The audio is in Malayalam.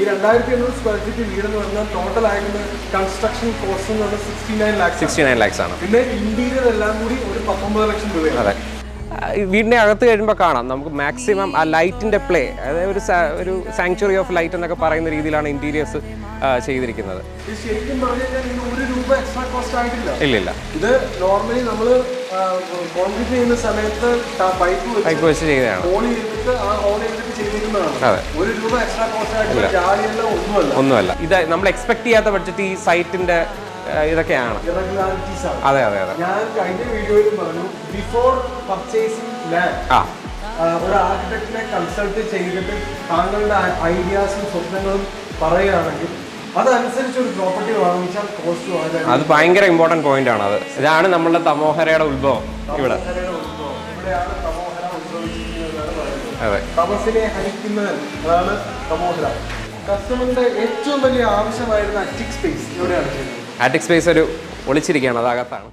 ഈ രണ്ടായിരത്തി എണ്ണൂറ് സ്ക്വയർ ഫീറ്റ് വീട് എന്ന് പറഞ്ഞാൽ ടോട്ടൽ ആയിരുന്ന കൺസ്ട്രക്ഷൻ കോസ്റ്റ് എന്ന് പറഞ്ഞാൽ sixty nine lakhs sixty nine lakhs ആണ്. പിന്നെ ഇന്റീരിയർ എല്ലാം കൂടി ഒരു പത്തൊമ്പത് ലക്ഷം രൂപയാണ്. അതെ. വീടിന്റെ അകത്ത് കഴിയുമ്പോൾ കാണാം. നമുക്ക് മാക്സിമം ആ ലൈറ്റിന്റെ പ്ലേ അതായത് ഒരു ഒരു സാങ്ച്വറി ഓഫ് ലൈറ്റ് എന്നൊക്കെ പറയുന്ന രീതിയിലാണ് ഇന്റീരിയേഴ്സ് ചെയ്തിരിക്കുന്നത്. ഇത് ശരിക്കും പറഞ്ഞു കഴിഞ്ഞാൽ ഒരു രൂപ എക്സ്ട്രാ കോസ്റ്റ് ആയിട്ടില്ല. ഇല്ലില്ല. ഇത് നോർമലി നമ്മൾ കോൺക്രീറ്റ് ചെയ്യുന്ന സമയത്ത് പൈപ്പ് വെച്ച് ചെയ്തതാണ്. അതെ. ഒന്നുമല്ല. ഇത് നമ്മൾ എക്സ്പെക്ട് ചെയ്യാത്ത ബഡ്ജറ്റ് ഈ സൈറ്റിന്റെ ഇതൊക്കെയാണ്. അതെ അതെ അതെ. ഞാൻ കഴിഞ്ഞ വീഡിയോയിൽ പറഞ്ഞു ബിഫോർ പർച്ചേസിംഗ് ലാൻഡ് ആ. ഒരു ആർക്കിടെക്റ്റിനെ കൺസൾട്ട് ചെയ്തിട്ട് താങ്കളുടെ ഐഡിയാസും സ്വപ്നങ്ങളും പറയുകയാണെങ്കിൽ അതനുസരിച്ച് ഒരു പ്രോപ്പർട്ടി വാങ്ങിച്ചാൽ കോസ്റ്റ് അത് ഭയങ്കര ഇമ്പോർട്ടന്റ് പോയിന്റ് ആണ് അത്. ഇതാണ് നമ്മളുടെ തമോഹരയുടെ ഉത്ഭവം. ഇവിടെ. അതെ. അതാണ് തമോഹര. കസ്റ്റമറിന്റെ ഏറ്റവും വലിയ ആവശ്യമായിരുന്ന അറ്റിക് സ്പേസ് ആറ്റിക് സ്പേസ് ഒരു ഒളിച്ചിരിക്കുകയാണ് അത് അകത്താണ്.